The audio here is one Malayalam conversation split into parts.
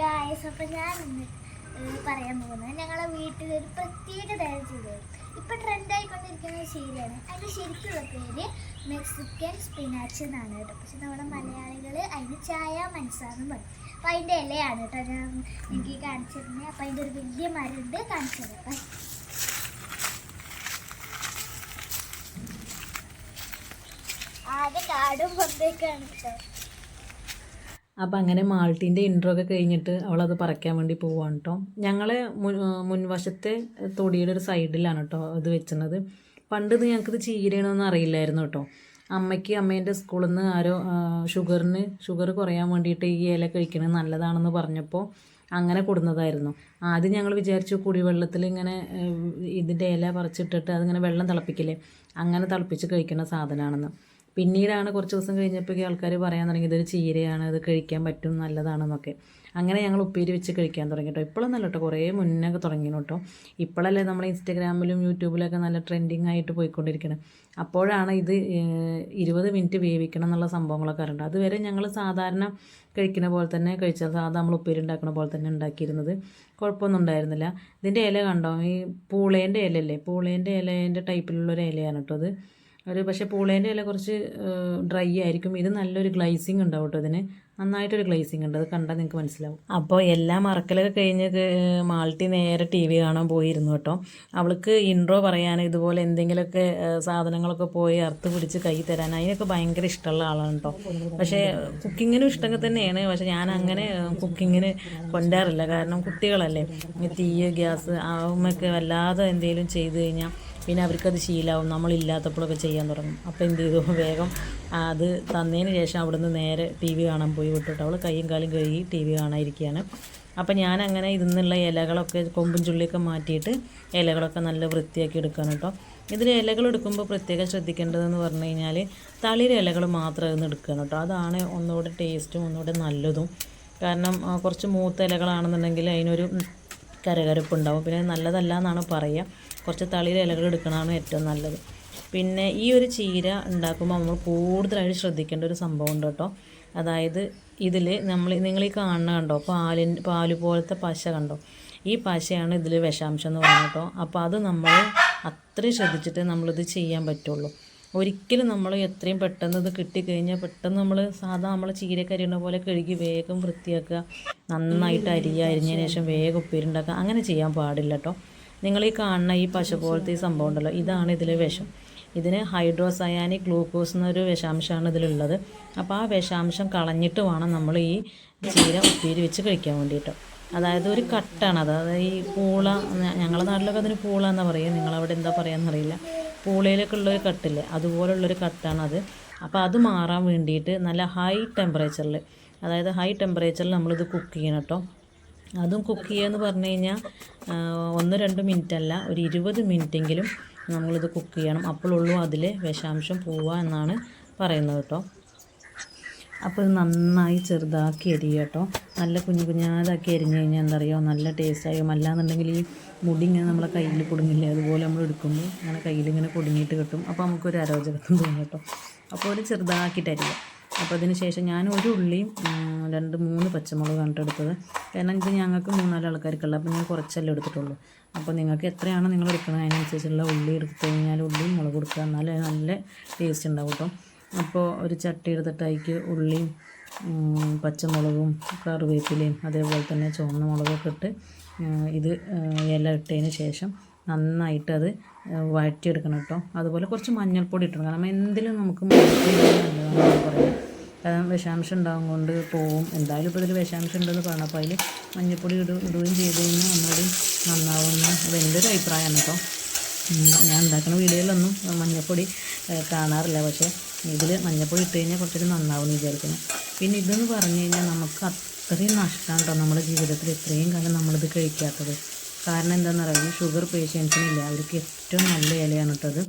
ഗായസ് അപ്പം ഞാൻ പറയാൻ പോകുന്നത് ഞങ്ങളെ വീട്ടിൽ ഒരു പ്രത്യേക തരം ചെയ്തത് ഇപ്പം ട്രെൻഡായിക്കൊണ്ടിരിക്കുന്ന ശരിയാണ് അതിന്റെ ശരിക്കുള്ള പേര് മെക്സിക്കൻ സ്പിനാച്ച് എന്നാണ് കേട്ടോ. പക്ഷെ നമ്മുടെ മലയാളികൾ അതിന് ചായ മനസ്സാന്ന് പറയും. അപ്പം അതിന്റെ ഇലയാണ് കേട്ടോ ഞാൻ എനിക്ക് കാണിച്ചിരുന്നത് അപ്പം അതിന്റെ ഒരു വലിയ മരുണ്ട് കാണിച്ചു തരാം. ആകെ കാടും പുറത്തേക്കാണ് കേട്ടോ. അപ്പം അങ്ങനെ മാൾട്ടിന്റെ ഇൻട്രോ ഒക്കെ കഴിഞ്ഞിട്ട് അവളത് പറിക്കാൻ വേണ്ടി പോവാണ് കേട്ടോ ഞങ്ങൾ മുൻവശത്തെ തൊടിയുടെ ഒരു സൈഡിലാണ് കേട്ടോ ഇത് വെച്ചത് പണ്ട് ഇത് ഞങ്ങൾക്കിത് ചീരണമെന്ന് അറിയില്ലായിരുന്നു കേട്ടോ അമ്മയ്ക്ക് അമ്മേന്റെ സ്കൂളിൽ നിന്ന് ആരോ ഷുഗറിന് ഷുഗർ കുറയാൻ വേണ്ടിയിട്ട് ഈ ഇല കഴിക്കണത് നല്ലതാണെന്ന് പറഞ്ഞപ്പോൾ അങ്ങനെ കൊടുന്നതായിരുന്നു. ആദ്യം ഞങ്ങൾ വിചാരിച്ചു കുടിവെള്ളത്തിൽ ഇങ്ങനെ ഇതിന്റെ ഇല പറിച്ചിട്ടിട്ട് അതിങ്ങനെ വെള്ളം തിളപ്പിക്കില്ലേ? അങ്ങനെ തിളപ്പിച്ച് കഴിക്കുന്ന സാധനമാണെന്ന് പിന്നീടാണ് കുറച്ച് ദിവസം കഴിഞ്ഞപ്പോഴേക്കും ആൾക്കാർ പറയാൻ തുടങ്ങി ഇതൊരു ചീരയാണ് ഇത് കഴിക്കാൻ പറ്റും നല്ലതാണെന്നൊക്കെ. അങ്ങനെ ഞങ്ങൾ ഉപ്പേരി വെച്ച് കഴിക്കാൻ തുടങ്ങി കേട്ടോ. നല്ല കേട്ടോ. കുറേ മുന്നൊക്കെ തുടങ്ങി കേട്ടോ. ഇപ്പോഴല്ലേ നമ്മൾ ഇൻസ്റ്റഗ്രാമിലും യൂട്യൂബിലൊക്കെ നല്ല ട്രെൻഡിങ് ആയിട്ട് പോയിക്കൊണ്ടിരിക്കുന്നത് അപ്പോഴാണ് ഇത് ഇരുപത് മിനിറ്റ് വേവിക്കണം എന്നുള്ള സംഭവങ്ങളൊക്കെ അറിയേണ്ടത് അതുവരെ ഞങ്ങൾ സാധാരണ കഴിക്കുന്ന പോലെ തന്നെ കഴിച്ചാൽ സാധാരണ നമ്മൾ ഉപ്പേരി ഉണ്ടാക്കുന്ന പോലെ തന്നെ ഉണ്ടാക്കിയിരുന്നത്. കുഴപ്പമൊന്നും ഉണ്ടായിരുന്നില്ല. ഇതിന്റെ ഇല കണ്ടോ? ഈ പൂളേന്റെ ഇലയല്ലേ? പൂളേന്റെ ഇലേന്റെ ടൈപ്പിലുള്ളൊരു ഇലയാണ് കേട്ടോ അത് ഒരു പക്ഷേ പൂളേന്റെ ഇല കുറച്ച് ഡ്രൈ ആയിരിക്കും. ഇത് നല്ലൊരു ഗ്ലൈസിങ് ഉണ്ടാവും കേട്ടോ ഇതിന്. നന്നായിട്ടൊരു ഗ്ലൈസിങ് ഉണ്ട്. അത് കണ്ടാൽ നിങ്ങൾക്ക് മനസ്സിലാവും. അപ്പോൾ എല്ലാ മറക്കലൊക്കെ കഴിഞ്ഞ് മാൾട്ടി നേരെ ടി വി കാണാൻ പോയിരുന്നു കേട്ടോ. അവൾക്ക് ഇൻട്രോ പറയാൻ ഇതുപോലെ എന്തെങ്കിലുമൊക്കെ സാധനങ്ങളൊക്കെ പോയി അറുത്ത് പിടിച്ച് കൈ തരാൻ അതിനൊക്കെ ഭയങ്കര ഇഷ്ടമുള്ള ആളാണ് കേട്ടോ. പക്ഷേ കുക്കിങ്ങിനും ഇഷ്ടമൊക്കെ തന്നെയാണ്. പക്ഷേ ഞാൻ അങ്ങനെ കുക്കിങ്ങിന് കൊണ്ടാറില്ല. കാരണം കുട്ടികളല്ലേ. തീയ് ഗ്യാസ് ആവുമൊക്കെ വല്ലാതെ എന്തെങ്കിലും ചെയ്തു കഴിഞ്ഞാൽ പിന്നെ അവർക്കത് ശീലമാവും നമ്മളില്ലാത്തപ്പോഴൊക്കെ ചെയ്യാൻ തുടങ്ങും. അപ്പോൾ എന്ത് ചെയ്തു? വേഗം അത് തന്നതിന് ശേഷം അവിടുന്ന് നേരെ ടി വി കാണാൻ പോയി വിട്ടിട്ട് അവൾ കൈയും കാലും കഴുകി ടി വി കാണാതിരിക്കുകയാണ് അപ്പോൾ ഞാൻ അങ്ങനെ നിന്നുള്ള ഇലകളൊക്കെ കൊമ്പും ചുള്ളിയൊക്കെ മാറ്റിയിട്ട് ഇലകളൊക്കെ നല്ല വൃത്തിയാക്കി എടുക്കണം കേട്ടോ. ഇതിൽ ഇലകൾ എടുക്കുമ്പോൾ പ്രത്യേകം ശ്രദ്ധിക്കേണ്ടതെന്ന് പറഞ്ഞു കഴിഞ്ഞാൽ തളിര ഇലകൾ മാത്രം അതിൽ നിന്ന് എടുക്കണം കേട്ടോ. അതാണ് ഒന്നുകൂടെ ടേസ്റ്റും ഒന്നുകൂടെ നല്ലതും. കാരണം കുറച്ച് മൂത്ത ഇലകളാണെന്നുണ്ടെങ്കിൽ അതിനൊരു കരകരപ്പുണ്ടാവും. പിന്നെ നല്ലതല്ല എന്നാണ് പറയുക. കുറച്ച് തളിര ഇലകൾ എടുക്കണതാണ് ഏറ്റവും നല്ലത്. പിന്നെ ഈ ഒരു ചീര ഉണ്ടാക്കുമ്പോൾ നമ്മൾ കൂടുതലായിട്ട് ശ്രദ്ധിക്കേണ്ട ഒരു സംഭവം ഉണ്ട് കേട്ടോ. അതായത് ഇതിൽ നമ്മൾ നിങ്ങൾ ഈ കാണുന്ന കണ്ടോ? പാലിൻ പാൽ പോലത്തെ പശ കണ്ടോ? ഈ പശയാണ് ഇതിൽ വിഷാംശം എന്ന് പറയുന്നത് കേട്ടോ. അപ്പോൾ അത് നമ്മൾ അത്രയും ശ്രദ്ധിച്ചിട്ട് നമ്മളിത് ചെയ്യാൻ പറ്റുള്ളൂ. ഒരിക്കലും നമ്മൾ എത്രയും പെട്ടെന്ന് ഇത് കിട്ടിക്കഴിഞ്ഞാൽ പെട്ടെന്ന് നമ്മൾ സാധാ നമ്മൾ ചീരക്ക അരിയണ പോലെ കഴുകി വേഗം വൃത്തിയാക്കുക. നന്നായിട്ട് അരിയുക അരിഞ്ഞതിന് ശേഷം വേഗം ഉപ്പേരുണ്ടാക്കുക അങ്ങനെ ചെയ്യാൻ പാടില്ല കേട്ടോ. നിങ്ങൾ ഈ കാണുന്ന ഈ പശു പോലത്തെ ഈ സംഭവം ഉണ്ടല്ലോ ഇതാണ് ഇതിലെ വിഷം. ഇതിന് ഹൈഡ്രോസയാനിക് ഗ്ലൂക്കോസ് എന്നൊരു വിഷാംശമാണ് ഇതിലുള്ളത്. അപ്പോൾ ആ വിഷാംശം കളഞ്ഞിട്ട് വേണം നമ്മൾ ഈ ചീര ഉപ്പേരി വെച്ച് കഴിക്കാൻ വേണ്ടിയിട്ട്. അതായത് ഒരു കട്ടാണ് അത്. അതായത് ഈ പൂള ഞങ്ങളുടെ നാട്ടിലൊക്കെ അതിന് പൂള എന്നാ പറയുക. നിങ്ങളവിടെ എന്താ പറയുക പൂളയിലൊക്കെ ഉള്ളൊരു കട്ടില്ലേ അതുപോലുള്ളൊരു അത്. അപ്പോൾ അത് മാറാൻ വേണ്ടിയിട്ട് നല്ല ഹൈ ടെമ്പറേച്ചറിൽ അതായത് ഹൈ ടെമ്പറേച്ചറിൽ നമ്മളിത് കുക്ക് ചെയ്യണം കേട്ടോ അതും കുക്ക് ചെയ്യാന്ന് പറഞ്ഞു കഴിഞ്ഞാൽ ഒന്ന് രണ്ട് മിനിറ്റ് അല്ല ഒരു ഇരുപത് മിനിറ്റെങ്കിലും നമ്മളിത് കുക്ക് ചെയ്യണം. അപ്പോഴുള്ളൂ അതിലെ വിഷാംശം പോവുക എന്നാണ് പറയുന്നത് കേട്ടോ. അപ്പോൾ ഇത് നന്നായി ചെറുതാക്കി അരിയുക കേട്ടോ. നല്ല കുഞ്ഞു കുഞ്ഞാതാക്കി എരിഞ്ഞു കഴിഞ്ഞാൽ എന്താ പറയുക നല്ല ടേസ്റ്റായും അല്ലാന്നുണ്ടെങ്കിൽ ഈ മുടി ഇങ്ങനെ നമ്മളെ കയ്യിൽ കുടുങ്ങില്ലേ? അതുപോലെ നമ്മൾ എടുക്കുമ്പോൾ അങ്ങനെ കയ്യിൽ ഇങ്ങനെ കുടുങ്ങിയിട്ട് കിട്ടും. അപ്പോൾ നമുക്കൊരു അരോചകത്വം തോന്നും കേട്ടോ. അപ്പോൾ ഒരു ചെറുതാക്കിയിട്ട് അരിയുക. അപ്പോൾ അതിന് ശേഷം ഞാൻ ഒരു ഉള്ളിയും രണ്ട് മൂന്ന് പച്ചമുളക് കണ്ടെടുത്തത് കാരണം ഇത് ഞങ്ങൾക്ക് മൂന്നാൽ ആൾക്കാർക്കുള്ള അപ്പോൾ ഞാൻ കുറച്ചല്ലേ എടുത്തിട്ടുള്ളൂ. അപ്പോൾ നിങ്ങൾക്ക് എത്രയാണ് നിങ്ങൾ എടുക്കുന്നത് അതിനനുസരിച്ചുള്ള ഉള്ളി എടുത്ത് കഴിഞ്ഞാൽ ഉള്ളിയും മുളക് കൊടുക്കുക എന്നാലേ നല്ല ടേസ്റ്റ് ഉണ്ടാവും കേട്ടോ അപ്പോൾ ഒരു ചട്ടി എടുത്തിട്ട് അതിലേക്ക് ഉള്ളിയും പച്ചമുളകും കറിവേപ്പിലയും അതേപോലെ തന്നെ ചുവന്ന മുളകൊക്കെ ഇട്ട് ഇത് ഇല ഇട്ടതിന് ശേഷം നന്നായിട്ട് അത് വഴറ്റിയെടുക്കണം കേട്ടോ അതുപോലെ കുറച്ച് മഞ്ഞൾപ്പൊടി ഇട്ടണം കാരണം എന്തിലും നമുക്ക് മഞ്ഞൾപ്പൊടി നല്ലതാണെന്ന് പറയാം. വിഷാംശം ഉണ്ടാകും കൊണ്ട് പോവും. എന്തായാലും ഇപ്പോൾ ഇതിൽ വിഷാംശം ഉണ്ടെന്ന് പറഞ്ഞു അപ്പോൾ അതിൽ മഞ്ഞൾപ്പൊടി ഇടു ഇടുകയും ചെയ്ത് കഴിഞ്ഞാൽ ഒന്നുകൂടി നന്നാവുമെന്ന് അത് എന്റെ ഒരു അഭിപ്രായമാണ് കേട്ടോ. ഞാൻ ഉണ്ടാക്കുന്ന വീഡിയോയിലൊന്നും മഞ്ഞൾപ്പൊടി കാണാറില്ല. പക്ഷേ ഇതിൽ മഞ്ഞൾപ്പൊടി ഇട്ട് കഴിഞ്ഞാൽ കുറച്ചൊരു നന്നാവും എന്ന് വിചാരിക്കുന്നു. പിന്നെ ഇതെന്ന് പറഞ്ഞു കഴിഞ്ഞാൽ നമുക്ക് അത്രയും നഷ്ടമാണ് കേട്ടോ നമ്മുടെ ജീവിതത്തിൽ. ഇത്രയും കാലം നമ്മളിത് കഴിക്കാത്തത്. കാരണം എന്താണെന്ന് പറയുക ഈ ഷുഗർ പേഷ്യൻസിനില്ല. അവർക്ക് ഏറ്റവും നല്ല ഇലയാണ് കേട്ടത്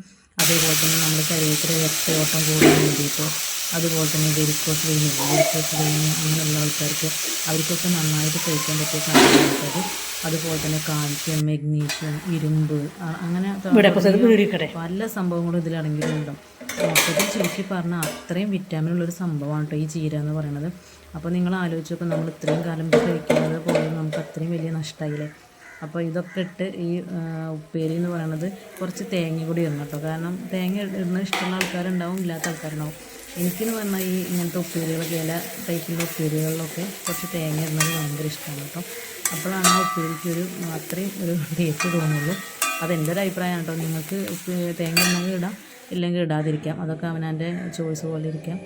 അതേപോലെ തന്നെ നമ്മുടെ ശരീരത്തിൽ രക്തയോട്ടം കൂടാൻ വേണ്ടിയിട്ട് അതുപോലെ തന്നെ വെരിക്കോസ് വെയിൻ വെരിക്കോസ് വെയിൻ അങ്ങനെയുള്ള ആൾക്കാർക്ക് അവർക്കൊക്കെ നന്നായിട്ട് കഴിക്കാൻ പറ്റിയ സാധനങ്ങൾക്കത് അതുപോലെ തന്നെ കാൽസ്യം മെഗ്നീഷ്യം ഇരുമ്പ് അങ്ങനെ പല സംഭവങ്ങളും ഇതിലടങ്ങിയിട്ടുണ്ടാവും മൊത്തത്തിൽ ചുരുക്കി പറഞ്ഞാൽ അത്രയും വിറ്റാമിൻ ഉള്ളൊരു സംഭവമാണ് കേട്ടോ ഈ ചീര എന്ന് പറയുന്നത് അപ്പോൾ നിങ്ങൾ ആലോചിച്ചപ്പോൾ നമ്മൾ ഇത്രയും കാലം കഴിക്കുന്നത് പോലെ നമുക്ക് അത്രയും വലിയ നഷ്ടമായില്ലേ അപ്പോൾ ഇതൊക്കെ ഇട്ട് ഈ ഉപ്പേരി എന്ന് പറയുന്നത് കുറച്ച് തേങ്ങ കൂടി ഇടണം കേട്ടോ കാരണം തേങ്ങ ഇടുന്ന ഇഷ്ടമുള്ള ആൾക്കാരുണ്ടാവും ഇല്ലാത്ത ആൾക്കാരുണ്ടാവും. എനിക്കെന്ന് പറഞ്ഞാൽ ഈ ഇങ്ങനത്തെ ഉപ്പേരികളൊക്കെ ഇല ടൈപ്പിന്റെ ഉപ്പേരികളിലൊക്കെ കുറച്ച് തേങ്ങ ഇടുന്നത് ഭയങ്കര ഇഷ്ടമാണ് കേട്ടോ. അപ്പോഴാണ് ആ ഉപ്പേരിക്ക് ഒരു അത്രയും ഒരു ടേസ്റ്റ് തോന്നുള്ളൂ. അതെന്റെ ഒരു അഭിപ്രായമാണ് കേട്ടോ. നിങ്ങൾക്ക് തേങ്ങ ഉണ്ടെങ്കിൽ ഇടാം ഇല്ലെങ്കിൽ ഇടാതിരിക്കാം. അതൊക്കെ അവനവന്റെ ചോയ്സ് പോലെ ഇരിക്കാം.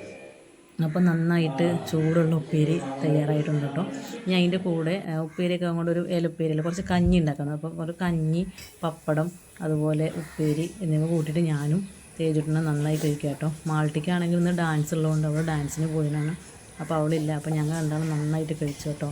അപ്പോൾ നന്നായിട്ട് ചൂടുള്ള ഉപ്പേരി തയ്യാറായിട്ടുണ്ട് കേട്ടോ. ഇനി അതിന്റെ കൂടെ ഉപ്പേരിയൊക്കെ അങ്ങോട്ട് ഒരു ഇലപ്പേരിയിൽ കുറച്ച് കഞ്ഞി ഉണ്ടാക്കണം. അപ്പോൾ ഒരു കഞ്ഞി പപ്പടം അതുപോലെ ഉപ്പേരി എന്നിവ കൂട്ടിയിട്ട് ഞാനും തേജിട്ടിനെ നന്നായി കഴിക്കുക കേട്ടോ. മാൾട്ടിക്കാണെങ്കിൽ ഇന്ന് ഡാൻസ് ഉള്ളതുകൊണ്ട് അവൾ ഡാൻസിന് പോയതാണ്. അപ്പോൾ അവളില്ല. അപ്പോൾ ഞങ്ങൾ എന്താണ് നന്നായിട്ട് കഴിച്ചു കേട്ടോ.